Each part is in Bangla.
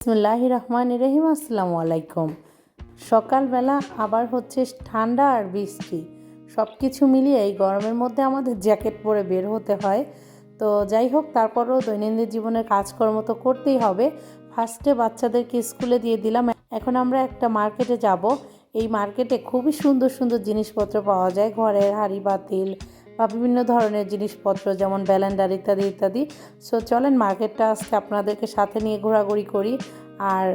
বিসমুল্লাহ রহমান রহিম, আসসালামু আলাইকুম। সকালবেলা আবার হচ্ছে ঠান্ডা আর বৃষ্টি। সব কিছু মিলিয়ে এই গরমের মধ্যে আমাদের জ্যাকেট পরে বের হতে হয়। তো যাই হোক, তারপরেও দৈনন্দিন জীবনের কাজকর্ম তো করতেই হবে। ফার্স্টে বাচ্চাদেরকে স্কুলে দিয়ে দিলাম। এখন আমরা একটা মার্কেটে যাব। এই মার্কেটে খুবই সুন্দর সুন্দর জিনিসপত্র পাওয়া যায়। ঘরের হাঁড়ি, বাতিল বা বিভিন্ন ধরনের জিনিসপত্র, যেমন ব্যালেন্ডার ইত্যাদি ইত্যাদি। সো চলেন মার্কেটটা আজকে আপনাদেরকে সাথে নিয়ে ঘোরাঘুরি করি। আর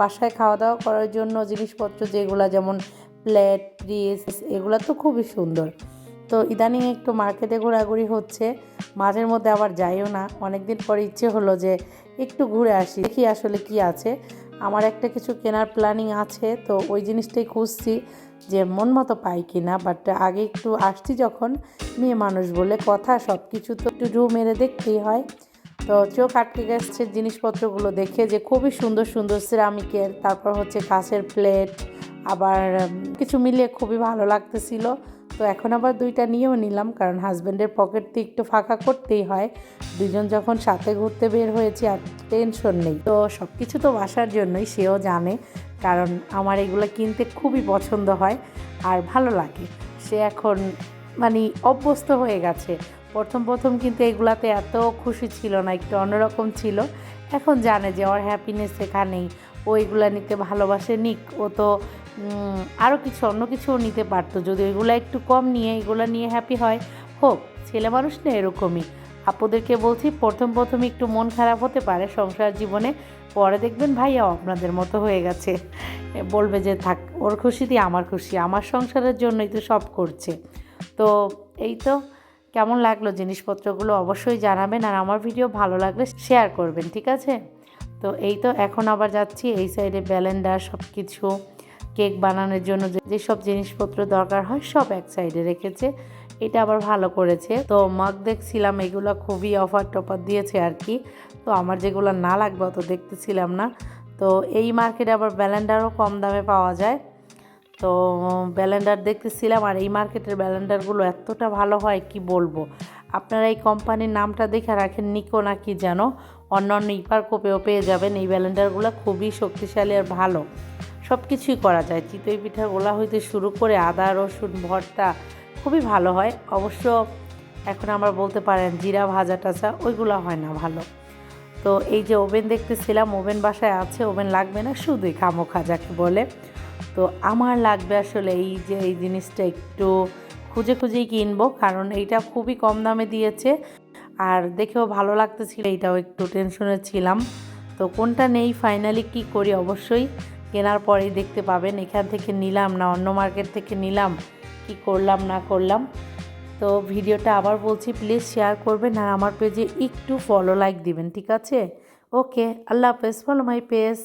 বাসায় খাওয়া দাওয়া করার জন্য জিনিসপত্র যেগুলো, যেমন প্লেট, ফ্রিজ, এগুলো তো খুবই সুন্দর। তো ইদানিং একটু মার্কেটে ঘোরাঘুরি হচ্ছে। মাঝের মধ্যে আবার যাইও না। অনেক দিন পরে ইচ্ছে হলো যে একটু ঘুরে আসি, দেখি আসলে কি আছে। আমার একটা কিছু কেনার প্ল্যানিং আছে, তো ওই জিনিসটাই খুঁজছি যে মন মতো পাই কি না বাট আগে একটু আসছি যখন মেয়ে মানুষ বলে কথা সব কিছু তো একটু রু মেরে দেখতেই হয়। তো চোখ আটকে গেছে জিনিসপত্রগুলো দেখে যে খুবই সুন্দর সুন্দর সিরামিকের তারপর হচ্ছে কাঁচের প্লেট আবার কিছু মিলিয়ে খুবই ভালো লাগতেছিল। তো এখন আবার দুইটা নিয়েও নিলাম, কারণ হাজব্যান্ডের পকেট তো একটু ফাঁকা করতেই হয়। দুজন যখন সাথে ঘুরতে বের হয়েছি আর টেনশন নেই। তো সব কিছু তো বাসার জন্যই, সেও জানে, কারণ আমার এগুলো কিনতে খুবই পছন্দ হয় আর ভালো লাগে। সে এখন মানে অভ্যস্ত হয়ে গেছে। প্রথম প্রথম কিন্তু এগুলাতে এত খুশি ছিল না, একটু অন্যরকম ছিল। এখন জানে যে ওর হ্যাপিনেস এখানেই। ও এগুলা নিতে ভালোবাসে, নিক, ও তো আরও কিছু, অন্য কিছুও নিতে পারতো। যদি ওইগুলো একটু কম নিয়ে, এগুলো নিয়ে হ্যাপি হয়, হোক, ছেলে মানুষ না এরকমই। আপুদেরকে বলছি, প্রথম প্রথম একটু মন খারাপ হতে পারে সংসার জীবনে, পরে দেখবেন ভাইয়াও আপনাদের মতো হয়ে গেছে। বলবে যে, থাক, ওর খুশিতে আমার খুশি, আমার সংসারের জন্যই তো সব করছে। তো এই তো, কেমন লাগল জিনিসপত্রগুলো অবশ্যই জানাবেন আর আমার ভিডিও ভালো লাগলে শেয়ার করবেন, ঠিক আছে? তো এই তো, এখন আবার যাচ্ছি, এই সাইডে ব্যালেন্ডার সব কিছু কেক বানানোর জন্য যে- যেসব জিনিসপত্র দরকার হয় সব এক সাইডে রেখেছে। এটা আবার ভালো করেছে। তো মাগ দেখছিলাম, এগুলো খুবই অফার টফার দিয়েছে আর কি। তো আমার যেগুলো না লাগবে অত দেখতেছিলাম না। তো এই মার্কেটে আবার ব্যালেন্ডারও কম দামে পাওয়া যায়। তো ব্যালেন্ডার দেখতেছিলাম আর এই মার্কেটের ব্যালেন্ডারগুলো এতটা ভালো হয়, কি বলব? আপনারা এই কোম্পানির নামটা দেখে রাখেন নিকো না কি যেন? অন্য অন্য ইপার কোপেও পেয়ে যাবেন। এই ব্যালেন্ডারগুলো খুবই শক্তিশালী আর ভালো। সব কিছুই করা যায়। চিতই পিঠা গোলা হইতে শুরু করে আদা, রসুন, ভর্তা খুবই ভালো হয়। অবশ্য এখন আমরা বলতে পারেন জিরা, ভাজা, টাজা ওইগুলো হয় না ভালো। তো এই যে ওভেন দেখতেছিলাম, ওভেন বাসায় আছে, ওভেন লাগবে না, শুধুই খামো খাজাকে বলে। তো আমার লাগবে আসলে এই যে এই জিনিসটা একটু খুঁজে খুঁজেই কিনবো, কারণ এইটা খুবই কম দামে দিয়েছে। আর দেখেও ভালো লাগতেছিল, এইটাও একটু টেনশনে ছিলাম। তো কোনটা নেই, ফাইনালি কি করি? অবশ্যই কেনার পরেই দেখতে পাবেন, এখান থেকে নিলাম না, অন্য মার্কেট থেকে নিলাম, কি করলাম, না করলাম। তো ভিডিওটা আবার বলছি প্লিজ শেয়ার করবেন আর আমার পেজে একটু ফলো লাইক দিবেন, ঠিক আছে? ওকে আল্লাহ হাফেজ ফলো মাই পেজ